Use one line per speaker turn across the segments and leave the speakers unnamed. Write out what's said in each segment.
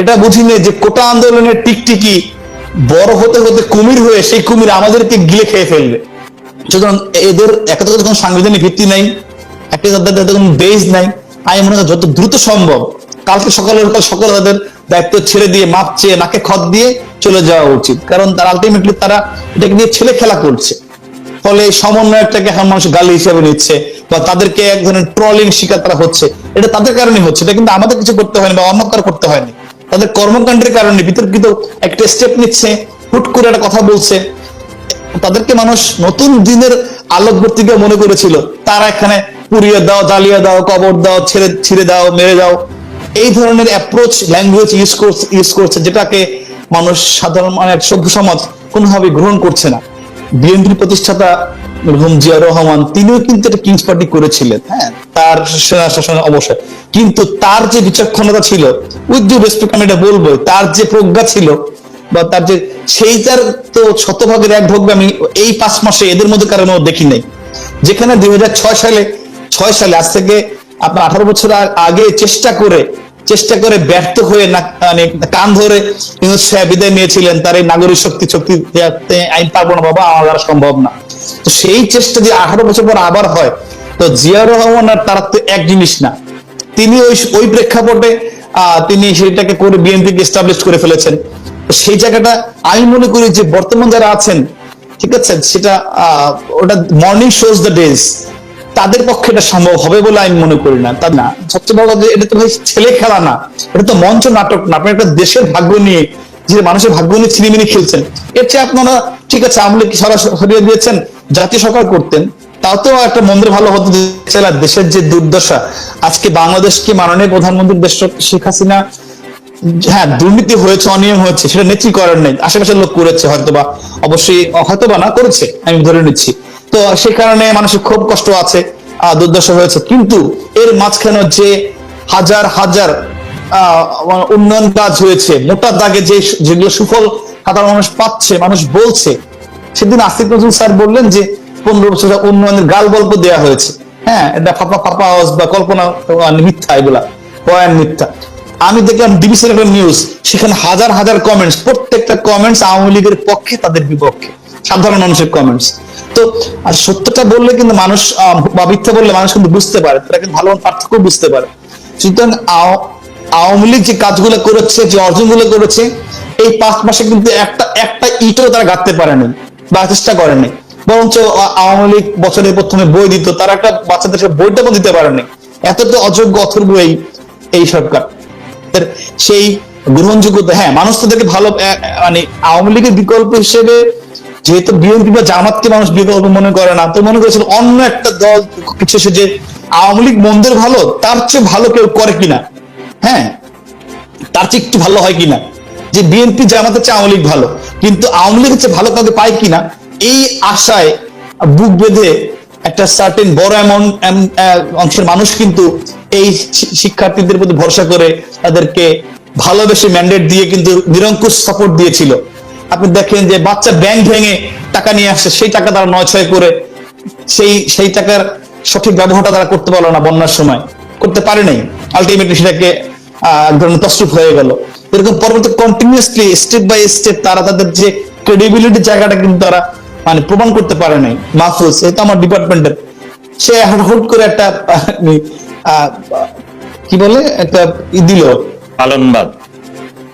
এটা বুঝিনি যে কোটা আন্দোলনের টিকটিকি বড় হতে হতে কুমির হয়ে সেই কুমির আমাদেরকে গিলে খেয়ে ফেলবে। সুতরাং এদের একটা তো কোনো সাংবিধানিক ভিত্তি নাই, একটা তাদের তাদের কোনো বেস নাই, আমি মনে করি যত দ্রুত সম্ভব কালকে সকালের পর সকালে তাদের দায়িত্ব ছেড়ে দিয়ে মাপ চেয়ে নাকে খত দিয়ে চলে যাওয়া উচিত। কারণ তারা আলটিমেটলি তারা এটাকে নিয়ে ছেলে খেলা করছে। ফলে সমন্বয়টাকে এখন মানুষ গালি হিসেবে নিচ্ছে বা তাদেরকে এক ধরনের ট্রলিং শিকার তারা হচ্ছে। এটা তাদের কারণে হচ্ছে, এটা কিন্তু আমাদের কিছু করতে হয়নি বা অন্য কারও করতে হয়নি। তাদের কর্মকাণ্ডের কারণে বিতর্কিত একটা স্টেপ নিচ্ছে, হুট করে একটা কথা বলছে। তাদেরকে মানুষ নতুন দিনের আলোকবর্তিকা মনে করেছিল। তারা এখানে পুড়িয়ে দাও, জ্বালিয়ে দাও, কবর দাও, ছেড়ে, ছিঁড়ে দাও, মেরে দাও। এই ধরনের অ্যাপ্রোচ ল্যাঙ্গুয়েজ ইউজ করছে ইউজ করছে, যেটাকে মানুষ সাধারণ মানে সভ্য সমাজ কোনোভাবে গ্রহণ করছে না। বিএনপির প্রতিষ্ঠাতা মরহুম জিয়া রহমান, তিনিও কিন্তু একটা কিংস পার্টি করেছিলেন। হ্যাঁ তার সেনা শাসনের অবশ্যই কিন্তু তার যে বিচক্ষণতা ছিল উইথ ডিউ রেসপেক্ট আমি এটা বলব, তার যে প্রজ্ঞা ছিল, বা তার যে সেইটার তো শতভাগের এক ভোগ আমি এই পাঁচ মাসে এদের মধ্যে কারণ দেখি নাই। যেখানে দুই হাজার ছয় সালে ছয় সালে আজ থেকে আপনার আঠারো বছর আগে চেষ্টা করে চেষ্টা করে ব্যর্থ হয়ে না মানে কান ধরে বিদায় নিয়েছিলেন, তার এই নাগরিক শক্তি শক্তি আমি পারব না বাবা আমার সম্ভব না। তো সেই চেষ্টা যে আঠারো বছর পর আবার হয়, তো জিয়া রহমান আর তারা তো এক জিনিস না। তিনি ওই ওই প্রেক্ষাপটে তিনি সেটাকে করে বিএনপিকে এস্টাবলিশ করে ফেলেছেন। সেই জায়গাটা আমি মনে করি যে বর্তমান যারা আছেন, ঠিক আছে, সেটা ওটা মর্নিং শোজ দ্য ডেজ তাদের পক্ষে এটা সম্ভব হবে বলে আমি মনে করি না। তা না, সবচেয়ে বড় কথা এটা তো ভাই ছেলে খেলা না। এটা তো মঞ্চ নাটক না। আপনি একটা দেশের ভাগ্য নিয়ে, যে মানুষের ভাগ্য নিয়ে ছিনিমিনি খেলছেন। এর চেয়ে আপনারা, ঠিক আছে আমলে কি সরাসরি দিয়েছেন। জাতীয় সরকার করতেন তাও তো একটা মন্দির ভালো হতো দেশের যে দুর্দশা, আজকে বাংলাদেশকে মাননীয় প্রধানমন্ত্রী দেশ শেখ হাসিনা হ্যাঁ দুর্নীতি হয়েছে, অনিয়ম হয়েছে সেটা নেত্রী করার নেই, আশেপাশের লোক করেছে হয়তোবা, অবশ্যই হয়তোবা না, করেছে, আমি ধরে নিচ্ছি। তো সে কারণে মানুষের খুব কষ্ট আছে দুর্দশা হয়েছে, কিন্তু এর মাঝখানে যে হাজার হাজার উন্নয়ন কাজ হয়েছে, মোটা দাগে যে যেগুলো সুফল সাধারণ মানুষ পাচ্ছে, মানুষ বলছে সেদিন আসিফ নজরুল স্যার বললেন যে, পনেরো বছর উন্নয়নের গাল গল্প দেওয়া হয়েছে। হ্যাঁ এটা ফাপা ফাপা আওয়াজ বা কল্পনা মিথ্যা এগুলা বয়ান মিথ্যা। আমি দেখলাম ডিবিসির একটা নিউজ সেখানে হাজার হাজার কমেন্টস প্রত্যেকটা কমেন্টস আওয়ামী লীগের পক্ষে, তাদের বিপক্ষে, সাধারণ মানুষের কমেন্টস তো, আর সত্যটা বললে কিন্তু মানুষ বা মিথ্যা বললে মানুষ কিন্তু বুঝতে পারে, তারা কিন্তু ভালো পার্থক্য বুঝতে পারে। সুতরাং আওয়ামী লীগ যে কাজগুলো করেছে, যে অর্জনগুলো করেছে, এই পাঁচ মাসে কিন্তু একটা একটা ইটও তারা গাঁথতে পারেনি। বা চেষ্টা করেনি বরঞ্চ আওয়ামী লীগ বছরের প্রথমে বই দিত, তারা একটা বাচ্চাদেরকে বইটা দিতে পারেনি এত তো অযোগ্য, অথর্ব এই এই সরকার। সেই গ্রহণযোগ্যতা হ্যাঁ মানুষ তাদেরকে ভালো মানে আওয়ামী লীগের বিকল্প হিসেবে যেহেতু বিএনপি বা জামাতকে মানুষ বিকল্প মনে করে না, তো মনে করেছিল অন্য একটা দল এসে যে আওয়ামী লীগ মন্দের ভালো, তার চেয়ে ভালো কেউ করে কিনা? হ্যাঁ তার চেয়ে একটু ভালো হয় কিনা? যে বিএনপি জামাতের চেয়ে আওয়ামী লীগ ভালো, কিন্তু আওয়ামী লীগের হচ্ছে ভালো কাউকে পায় কিনা, এই আশায় বুক বেঁধে একটা সার্টেন বড় অ্যামাউন্ট অংশের মানুষ কিন্তু এই শিক্ষার্থীদের প্রতি ভরসা করে তাদেরকে ভালোবেসে ম্যান্ডেট দিয়ে কিন্তু নিরঙ্কুশ সাপোর্ট দিয়েছিল। আপনি দেখেন যে বাচ্চা ব্যাংক ভেঙে টাকা নিয়ে আসছে সেই টাকা তারা নয় ছয় করে, সেই সেই টাকার সঠিক ব্যবহারটা তারা করতে পারল না বন্যার সময়। করতে পারে নাই। আলটিমেটলি সেটাকে এক ধরনের তসরুপ হয়ে গেল। এরকম পরবর্তী কন্টিনিউসলি স্টেপ বাই স্টেপ তারা তাদের যে ক্রেডিবিলিটি জায়গাটা কিন্তু তারা মানে প্রমাণ করতে পারে নাই। মাহফুজ এই তো আমার ডিপার্টমেন্টের সে হুট করে একটা কি বলে? একটা ই দিল।
পালনবাদ।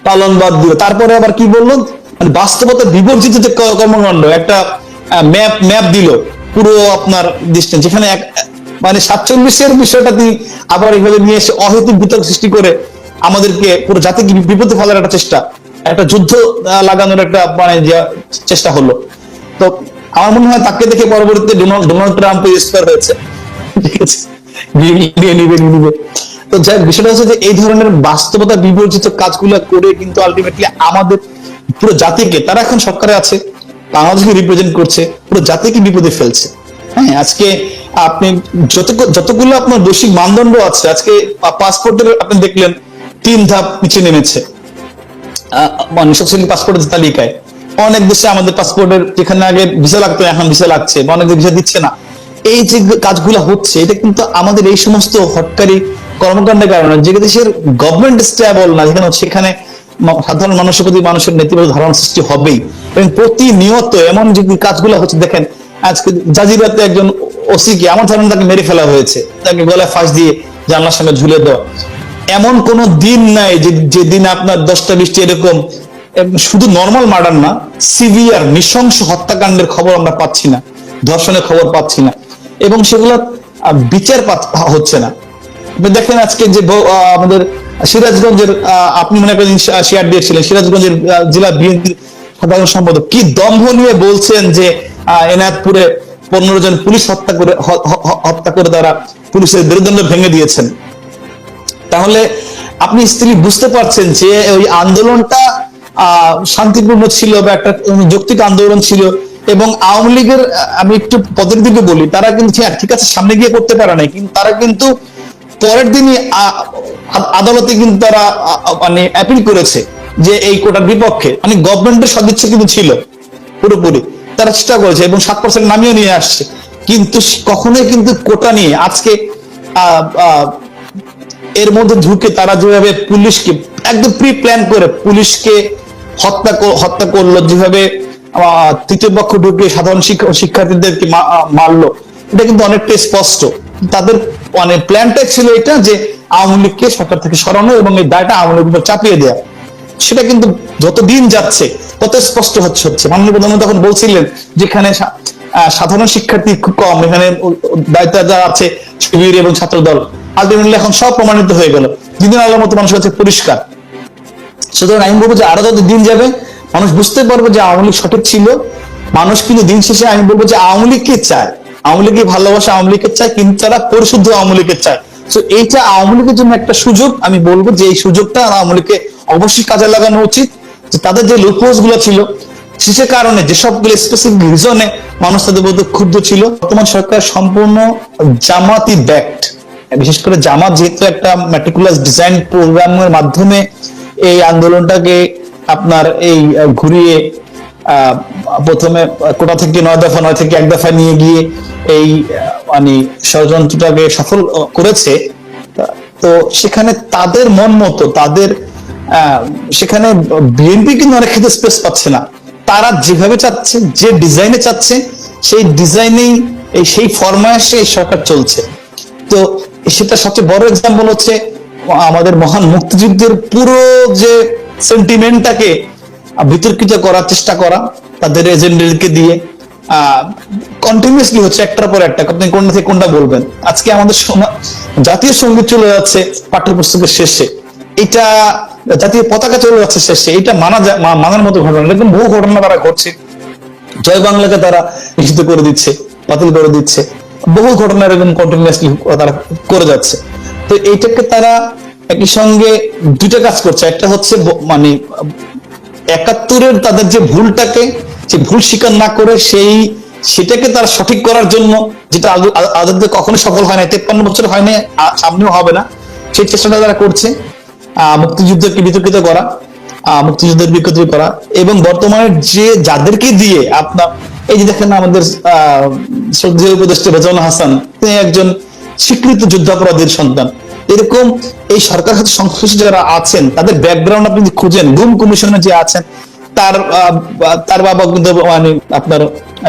পালন বাদ দিল। তারপরে আবার কি বলল? মানে বাস্তবতা বিবর্জিত যে কর্মকাণ্ড একটা ম্যাপ ম্যাপ দিল। পুরো আপনার ডিস্টেন্স যেখানে এক মানে সাতচল্লিশের বিষয়টা তিনি আবার এইভাবে নিয়ে এসে অহেতুক বিতর্ক সৃষ্টি করে আমাদেরকে পুরো জাতিকে বিপদে ফেলার একটা চেষ্টা, একটা যুদ্ধ লাগানোর একটা মানে চেষ্টা হলো। তো আমার মনে হয় তাকে দেখে পরবর্তীতে ডোনাল্ড ট্রাম্প ইন্সপায়ার হয়েছে। তো যাই বিষয়টা হচ্ছে যে এই ধরনের বাস্তবতা বিবর্জিত কাজগুলো করে কিন্তু আলটিমেটলি আমাদের পুরো জাতিকে, তারা এখন সরকারে আছে, বাংলাদেশকে রিপ্রেজেন্ট করছে, পুরো জাতিকে বিপদে ফেলছে। হ্যাঁ আজকে আপনি যত যতগুলো আপনার দোষিক মানদণ্ড আছে, আজকে পাসপোর্টের আপনি দেখলেন তিন ধাপ নিচে নেমেছে। মানে শক্তিশালী পাসপোর্টের তালিকায়। অনেক দেশে আমাদের পাসপোর্টের যেখানে আগে ভিসা লাগতো, এখন ভিসা লাগছে বা অনেক ভিসা দিচ্ছে না। এই যে কাজগুলো হচ্ছে, এটা কিন্তু আমাদের এই সমস্ত হটকারী কর্মকাণ্ডের কারণে, যে দেশের গভর্নমেন্ট স্টেবল না, যেখানে সেখানে সাধারণ মানুষের প্রতি মানুষের নেতিবাচক ধারণা সৃষ্টি হবেই। এবং প্রতিনিয়ত এমন যে কাজগুলো হচ্ছে, দেখেন, আজকে জাজিরাতে একজন ওসিকে আমার ধারণা তাকে মেরে ফেলা হয়েছে। তাকে গলায় ফাঁস দিয়ে জানলার সামনে ঝুলে দেওয়া। এমন কোন দিন নাই যে যে দিন আপনার দশটা বিশটি এরকম শুধু নর্মাল মার্ডার না সিভিয়ার নৃশংস হত্যাকাণ্ডের খবর আমরা পাচ্ছি না, ধর্ষণের খবর পাচ্ছি না, এবং সেগুলো বিচার হচ্ছে না। দেখেন আজকে যে আমাদের সিরাজগঞ্জের আপনি মনে করেন শেয়ার দিয়েছিলেন, সিরাজগঞ্জের জেলা বিএনপির সাধারণ সম্পাদক কি দম্ভ নিয়ে বলছেন যে এনায়তপুরে পনেরো জন পুলিশ হত্যা করে হত্যা করে তারা পুলিশের মেরুদণ্ড ভেঙে দিয়েছেন? তাহলে আপনি স্ত্রী বুঝতে পারছেন যে ওই আন্দোলনটা শান্তিপূর্ণ ছিল বা একটা যৌক্তিক আন্দোলন ছিল এবং আওয়ামী লীগের আমি একটু পদের দিকে বলি তারা কিন্তু হ্যাঁ, ঠিক আছে সামনে গিয়ে করতে পারে নাই কিন্তু তারা কিন্তু পরের দিনই আদালতে কিন্তু তারা মানে অ্যাপিল করেছে যে এই কোটার বিপক্ষে মানে গভর্নমেন্টের সদিচ্ছা কিন্তু ছিল পুরোপুরি তারা চেষ্টা করেছে এবং সাত পার্সেন্ট নামিয়ে নিয়ে আসছে কিন্তু কখনোই কিন্তু কোটা নিয়ে আজকে এর মধ্যে ঢুকে তারা যেভাবে পুলিশকে একদম প্রি প্ল্যান করে পুলিশকে হত্যা হত্যা করল, যেভাবে তৃতীয় পক্ষ ঢুকে সাধারণ শিক্ষার্থীদেরকে মারলো। এটা কিন্তু অনেকটাই স্পষ্ট। তাদের মানে প্ল্যানটাই ছিল এটা যে আওয়ামী লীগকে সরকার থেকে সরানো এবং এই দায়টা আওয়ামী লীগের উপর চাপিয়ে দেওয়া সেটা কিন্তু যত দিন যাচ্ছে, তত স্পষ্ট হচ্ছে হচ্ছে। মাননীয় প্রধানমন্ত্রী তখন বলছিলেন যেখানে সাধারণ শিক্ষার্থী খুব কম, এখানে দায়িত্ব যারা আছে, শিবির এবং ছাত্র দল আলটিমেটলি এখন সব প্রমাণিত হয়ে গেল। দিনের আলোর মতো মানুষের কাছে পরিষ্কার। সুতরাং আমি বলব যে আরও যত দিন যাবে, মানুষ বুঝতে পারবে যে আওয়ামী সঠিক ছিল। মানুষ কিন্তু দিন শেষে আমি বলব যে আওয়ামী লীগকে চায়? আওয়ামী লীগকে ভালোবাসে আওয়ামী লীগকে চায়? কিন্তু তারা পরিশুদ্ধ আওয়ামী লীগকে চায়। তো এইটা আওয়ামী লীগের জন্য একটা সুযোগ। আমি বলব যে এই সুযোগটা আওয়ামী লীগকে অবশ্যই কাজে লাগানো উচিত। যে তাদের যে লুপোজগুলো ছিল সেসব কারণে যেসবগুলো স্পেসিফিক রিজনে মানুষ তাদের মধ্যে ক্ষুব্ধ ছিল। বর্তমান সরকার সম্পূর্ণ জামাতি ব্যাক্ট বিশেষ করে জামাত যেহেতু একটা ম্যাট্রিকুলাস ডিজাইন প্রোগ্রামের মাধ্যমে এই আন্দোলনটাকে আপনার এই ঘুরিয়ে প্রথমে কোটা থেকে নয় দফা, নয় থেকে এক দফা নিয়ে গিয়ে এই মানে ষড়যন্ত্রটাকে সফল করেছে। তো সেখানে তাদের মন মতো, তাদের সেখানে বিএনপি কিন্তু অনেক ক্ষেত্রে স্পেস পাচ্ছে না। তারা যেভাবে চাচ্ছে, যে ডিজাইনে চাচ্ছে, সেই ডিজাইনেই এই সেই ফরমায়াসে এই সরকার চলছে। তো সেটা সবচেয়ে বড় এক্সাম্পল হচ্ছে আমাদের মহান মুক্তিযুদ্ধের পুরো যে সেন্টিমেন্টটাকে বিতর্কিত করার চেষ্টা করা, তাদের এজেন্ডারকে দিয়ে কন্টিনিউসলি হচ্ছে একটার পর একটা। আপনি কোনটা থেকে কোনটা বলবেন? আজকে আমাদের জাতীয় সংগীত চলে যাচ্ছে পাঠ্যপুস্তকের শেষে। এটা জাতীয় পতাকা চলে যাচ্ছে শেষে। এটা মানা মানার মতো ঘটনা এরকম বহু ঘটনা তারা ঘটছে। জয় বাংলাকে তারা নিষিদ্ধ করে দিচ্ছে, বাতিল করে দিচ্ছে। বহু ঘটনা এরকম কন্টিনিউসলি তারা করে যাচ্ছে। তো এইটাকে তারা একই সঙ্গে দুইটা কাজ করছে। একটা হচ্ছে মানে একাত্তরের তাদের যে ভুলটাকে, যে ভুল স্বীকার না করে সেই সেটাকে তারা সঠিক করার জন্য, যেটা আদতে কখনো সফল হয় না তেপ্পান্ন বছর হয় না সামনেও হবে না, সেই চেষ্টাটা তারা করছে মুক্তিযুদ্ধকে বিতর্কিত করা মুক্তিযুদ্ধের বিকৃতি করা, এবং বর্তমানে যে যাদেরকে দিয়ে আপনার এই যে দেখেন আমাদের শ্রদ্ধেয় উপদেষ্টা রেজাউল হাসান, তিনি একজন স্বীকৃত যুদ্ধাপরাধীর সন্তান। এরকম এই সরকার সাথে সংশ্লিষ্ট যারা আছেন, তাদের ব্যাকগ্রাউন্ড আপনি যদি খুঁজেন, গুম কমিশনে যে আছেন, তার তার বাবা কিন্তু মানে আপনার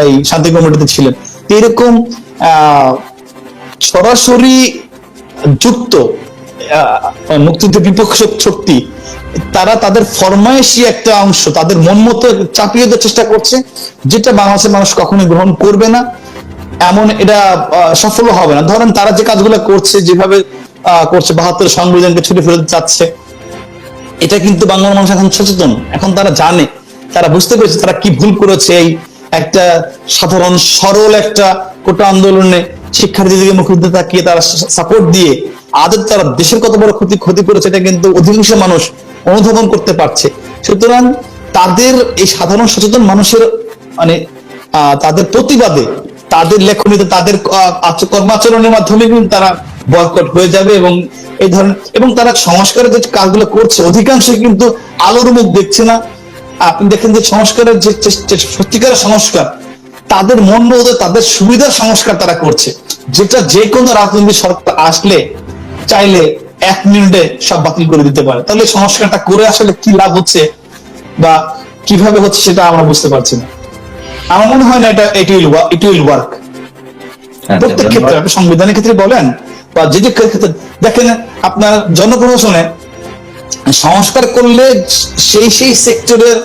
এই শান্তি কমিটিতে ছিলেন। এরকম সরাসরি যুক্ত মুক্তিযুদ্ধ বিপক্ষ শক্তি তারা তাদের ফরমায়েশি একটা অংশ, তাদের মন মতো চাপিয়ে দেওয়ার চেষ্টা করছে, যেটা বাংলাদেশের মানুষ কখনোই গ্রহণ করবে না। এমন এটা সফল হবে না। ধরেন তারা যে কাজগুলো করছে, যেভাবে করছে, বাহাত্তর সংবিধানকে ছুটে ফেরত যাচ্ছে, এটা কিন্তু বাংলার মানুষ এখন সচেতন। এখন তারা জানে, তারা বুঝতে পেরেছে তারা কি ভুল করেছে এই একটা সাধারণ সরল একটা কোটা আন্দোলনে শিক্ষার্থীদেরকে মুখে তাকিয়ে তারা সাপোর্ট দিয়ে আদর তারা দেশের কত বড় ক্ষতি ক্ষতি করেছে, এটা কিন্তু অধিকাংশ মানুষ অনুধাবন করতে পারছে। সুতরাং তাদের এই সাধারণ সচেতন মানুষের মানে তাদের প্রতিবাদে, তাদের লেখনীতে, তাদের কর্মাচরণের মাধ্যমে কিন্তু তারা বয়কট হয়ে যাবে এবং এই ধরনের, এবং তারা সংস্কারের যে কাজগুলো করছে অধিকাংশ কিন্তু আলোর মুখ দেখছে না। আপনি দেখেন যে সংস্কারের যে সত্যিকারের সংস্কার, তাদের মন মতো তাদের সুবিধার সংস্কার তারা করছে। যেটা যে কোনো রাজনৈতিক সরকার আসলে চাইলে এক মিনিটে সব বাতিল করে দিতে পারে। তাহলে সংস্কারটা করে আসলে কি লাভ হচ্ছে বা কীভাবে হচ্ছে সেটা আমরা বুঝতে পারছি না। আমার মনে হয় না এটা it will it will work প্রত্যেক ক্ষেত্রে আপনি সংবিধানের ক্ষেত্রে বলেন বা যে যে ক্ষেত্রে দেখেন আপনার জনপ্রশাসনে সংস্কার করলে সেই সেই সেক্টরের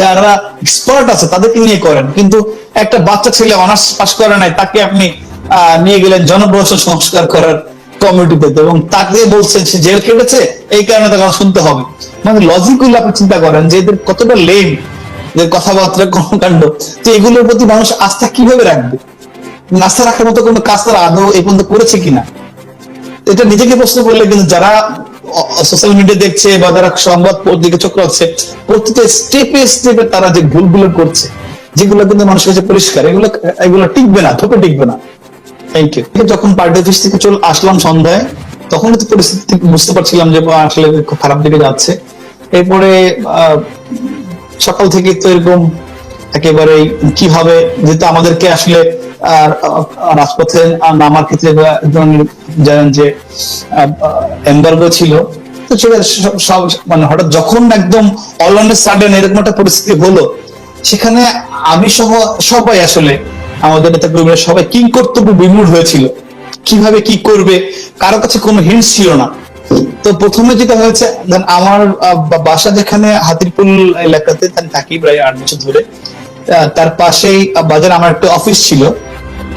যারা এক্সপার্ট আছে তাদেরকে নিয়ে করেন। কিন্তু একটা বাচ্চা ছেলে অনার্স পাস করে নাই তাকে আপনি নিয়ে গেলেন জনপ্রশাসন সংস্কার করার কমিটিতে এবং তাকে বলছেন সে জেল কেটেছে এই কারণে তাকে শুনতে হবে। মানে লজিকগুলো আপনি চিন্তা করেন যে এদের কতটা লেম এদের কথাবার্তা কর্মকাণ্ড তো এগুলোর প্রতি মানুষ আস্থা কীভাবে রাখবে? আস্থা রাখার মতো কোনো কাজ তারা আদৌ এই পর্যন্ত করেছে কিনা? এটা নিজেকে প্রশ্ন করলে কিন্তু যারা সোশ্যাল মিডিয়া দেখছে বা যারা সংবাদ দিকে চক্র হচ্ছে প্রতিটা স্টেপে স্টেপে তারা যে ভুলগুলো করছে, যেগুলো কিন্তু মানুষের কাছে পরিষ্কার, এগুলো এগুলো টিকবে না থোপে টিকবে না। থ্যাংক ইউ যখন পার্টি অফিস থেকে চলে আসলাম সন্ধ্যায়, তখন তো পরিস্থিতি বুঝতে পারছিলাম যে আসলে খুব খারাপ দিকে যাচ্ছে। এরপরে সকাল থেকে তো এরকম একেবারে যেহেতু আমাদেরকে আসলে রাজপথে নামার ক্ষেত্রে জানেন যে এম্বার্গো ছিল, তো সব- মানে হঠাৎ যখন একদম অল সাডেন এরকম একটা পরিস্থিতি হলো, সেখানে আমি সহ, সবাই আসলে আমাদের নেতা কর্মীরা সবাই কি কর্তব্য বিমূঢ় হয়েছিল? কীভাবে কি করবে? কারও কাছে কোনো হিন্ট ছিল না। তো প্রথমে যেটা হয়েছে আমার বাসা যেখানে হাতিরপুল এলাকাতে থাকি প্রায় আট বছর ধরে তার পাশেই বাজারে আমার একটা অফিস ছিল।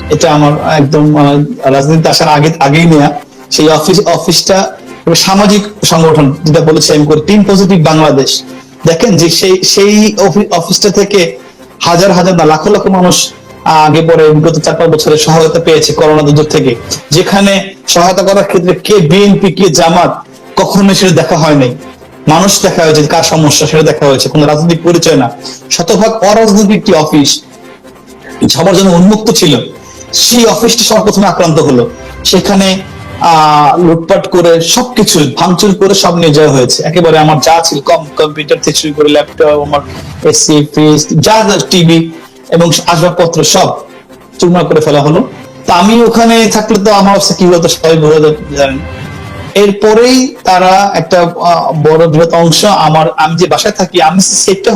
এটা আমার একদম রাজনীতিতে আসার আগে আগেই নেয়া। সেই অফিস অফিসটা সামাজিক সংগঠন, যেটা বলেছি আমি করি টিম পজিটিভ বাংলাদেশ দেখেন যে সেই সেই অফি- অফিসটা থেকে হাজার হাজার বা লাখো লাখো মানুষ আগে পরে বিগত চার পাঁচ বছরে সহায়তা পেয়েছে করোনা দুর্যোগ থেকে। যেখানে সহায়তা করার ক্ষেত্রে কে বিএনপি, কে জামাত কখনো সেটা দেখা হয় নাই মানুষ দেখা হয়েছে কার সমস্যা সেটা দেখা হয়েছে, কোনো রাজনৈতিক পরিচয় না। শতভাগ অরাজনৈতিক একটি অফিস সবার জন্য উন্মুক্ত ছিল। সেই অফিসটি সবার প্রথমে আক্রান্ত হলো। সেখানে আহ লুটপাট করে সবকিছু, ভাঙচুর করে সব নিয়ে যাওয়া হয়েছে। একেবারে আমার যা ছিল, কম, কম্পিউটার থেকে শুরু করে ল্যাপটপ, আমার এসি, ফ্রিজ যা টিভি এবং আসবাবপত্র সব চুরমার করে ফেলা হলো। তা আমি ওখানে থাকলে তো আমার অবস্থা কি হতো সবাই বোঝা জানেন। এরপরেই তারা একটা বড় বৃহৎ অংশ আমার, আমি যে বাসায় থাকি, আমি সেটটা